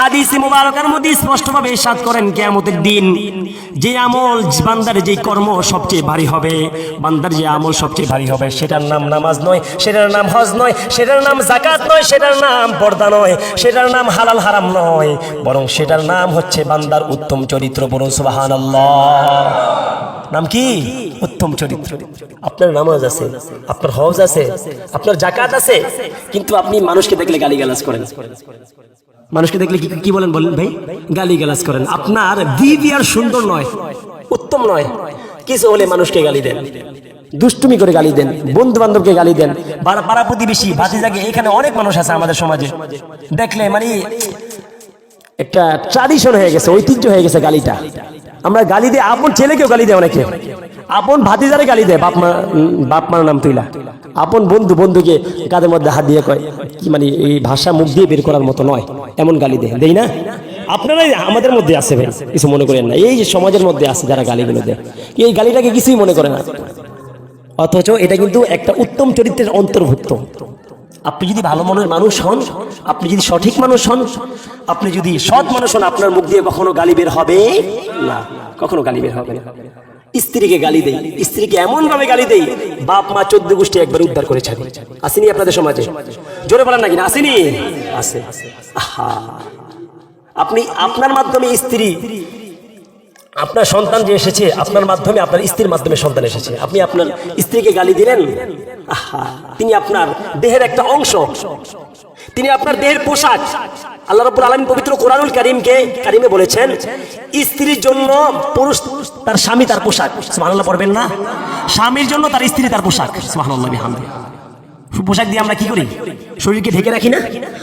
হাদিসে মধ্যে স্পষ্টভাবে করেন, কিয়ামতের দিন আমল বান্দার কর্ম সবচেয়ে ভারী হবে, বান্দার যে সবচেয়ে ভারী হবে, সেটার নাম নামাজ নয়, সেটার নাম হজ নয়, সেটার নাম জাকাত নয়, সেটার নাম পর্দা নয়, সেটার নাম হালাল হারাম নয়, বরং সেটার নাম হচ্ছে বান্দার উত্তম চরিত্র বলুন সুবহানাল্লাহ। নাম কি? উত্তম চরিত্র। আপনার নামাজ আছে, আপনার হজ আছে, আপনার জাকাত আছে, কিন্তু আপনি মানুষকে দেখলে গালিগালাজ করেন। মানুষকে দেখলে কি বলেন বলেন ভাই? গালি গালাজ করেন। আপনার দিদি আর সুন্দর নয়, উত্তম নয়। কিছু হলে মানুষকে গালি দেন, দুষ্টুমি করে গালি দেন বন্ধু বান্ধবকে গালি দেন। পাড়া পাড়া প্রতিবেশী, ভাতিজাকে, এখানে অনেক মানুষ আছে আমাদের সমাজে। দেখলে মানে একটা ট্রাডিশন হয়ে গেছে, ঐতিহ্য হয়ে গেছে গালিটা। আমরা গালি দিই, আপন ছেলেকেও গালি দেয় অনেকে। আপন ভাতিজারে গালি দেয়, বাপ মা, বাপ মার নাম তুইলা। আপন বন্ধু, বন্ধুকে কাদের মধ্যে হাত দিয়ে কয়, কি মানে এই ভাষা মুখ দিয়ে বের করার মতো নয়, এমন গালি দেয়। দেই না? আপনারাই আমাদের মধ্যে আছে ভাই, কিছু মনে করেন না। এই যে সমাজের মধ্যে আছে যারা গালিগুলো দেয়, এই গালিটাকে কিছুই মনে করে না। অথচ এটা কিন্তু একটা উত্তম চরিত্রের অন্তর্ভুক্ত। আপনি যদি ভালো মনের মানুষ হন, আপনি যদি সঠিক মানুষ হন, আপনি যদি সৎ মানুষ হন, আপনার মুখ দিয়ে কখনো গালি বের হবে না। কখনো গালি বের হবে না। স্ত্রীকে গালি দেই, স্ত্রীকে এমন ভাবে গালি দেই, বাপ, মা চোদ্দ গোষ্ঠী একবার উদ্ধার করে ছাড়ি। আসেনি আপনাদের সমাজে? জোরে বলেন না আসেনি? আছে। আহা। আপনি আপনার মাধ্যমে স্ত্রী, আপনার সন্তান যে এসেছে, আপনার মাধ্যমে আপনার স্ত্রীর মাধ্যমে সন্তান এসেছে। আপনি আপনার স্ত্রীকে গালি দিলেন? আহা। তিনি আপনার দেহের একটা অংশ। তিনি আপনার দেহের পোশাক। আল্লাহ রাব্বুল আলামিন পবিত্র কোরআনুল কারীমকে কারিমে বলেছেন, স্ত্রীর জন্য পুরুষ তার স্বামী তার পোশাক। সুবহানাল্লাহ, পড়বেন না? স্বামীর জন্য তার স্ত্রী তার পোশাক। সুবহানাল্লাহ, বিহামদি। পোশাক দিয়ে আমরা কি করি? শরীরকে ঢেকে রাখি না?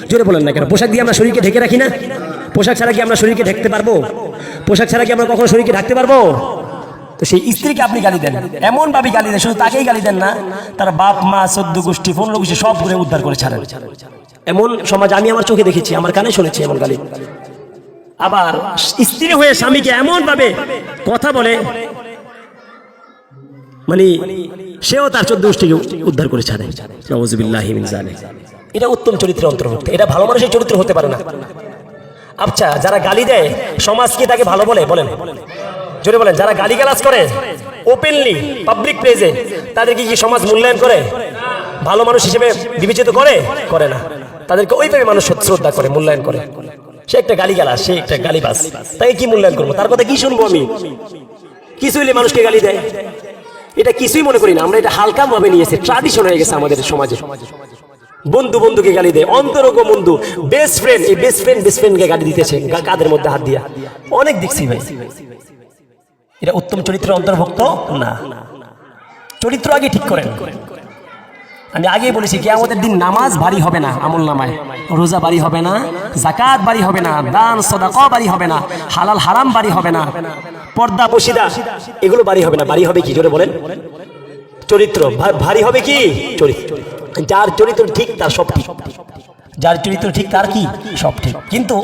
জোরে বলেন না কেন? পোশাক দিয়ে আমরা শরীরকে ঢেকে রাখি না? পোশাক ছাড়া কি আমরা শরীরকে ঢেকতে পারব? পোশাক ছাড়া কি আমরা কখনো শরীরকে ঢাকতে পারব? তো সেই স্ত্রীকে আপনি গালি দেন। এমন ভাবে গালি দেন, শুধু তাকেই গালি দেন না, তার বাপ, মা, চোদ্দ গোষ্ঠী, পনেরো গোষ্ঠী সব ঘুরে উদ্ধার করে ছাড়েন। এমন সমাজ আমি আমার চোখে দেখেছি, আমার কানে শুনেছি এমন গালি। আবার স্ত্রী হয়ে স্বামীকে এমন ভাবে কথা বলে মানে সেও তার চোদ্দ গোষ্ঠীকে উদ্ধার করে ছাড়ে। এটা উত্তম চরিত্রের অন্তর্ভুক্ত। এটা ভালো মানুষের চরিত্র হতে পারে না। আচ্ছা যারা গালি দেয়, সমাজ কি তাকে ভালো বলে? বলেন। জোরে বলেন, যারা গালি গালাজ করে ওপেনলি পাবলিক প্লেসে তাদেরকে কি সমাজ মূল্যায়ন করে? ভালো মানুষ হিসেবে বিবেচিত করে? করে না। তাদেরকে ওইভাবে মানুষ শ্রদ্ধা করে, মূল্যায়ন করে। সে একটা গালি গালা সে একটা গালিবাস তাই কি মূল্যায়ন করব? তার কথা কি শুনব আমি? কিছু হইলে মানুষকে গালি দেয়। এটা কিছুই মনে করি না, আমরা এটা হালকা ভাবে নিয়েছি। ট্রাডিশন হয়ে গেছে আমাদের সমাজে। বন্ধু বন্ধুকে গালি দেয় অন্তরক বন্ধু বেস্ট ফ্রেন্ড এই বেস্ট ফ্রেন্ড বেস্ট ফ্রেন্ডকে গালি দিতেছে কাদের মধ্যে হাত দিয়া। অনেক দেখছি ভাই। এটা উত্তম চরিত্রের অন্তর্ভুক্ত? না। চরিত্র আগে ঠিক করেন। আমি আগেই বলেছি কি আমাদের দিন নামাজ ভারী হবে না আমল নামায়। রোজা বাড়ি হবে না জাকাত বাড়ি হবে না, দান সদাকা বাড়ি হবে না, হালাল হারাম বাড়ি হবে না, পর্দা বসিদা এগুলো বাড়ি হবে না। বাড়ি হবে কি? জোরে বলেন। চরিত্র ভারী হবে কি? চরিত্র। যার চরিত্র ঠিক, তার সব ঠিক। যার চরিত্র ঠিক, তার কি? সব ঠিক। কিন্তু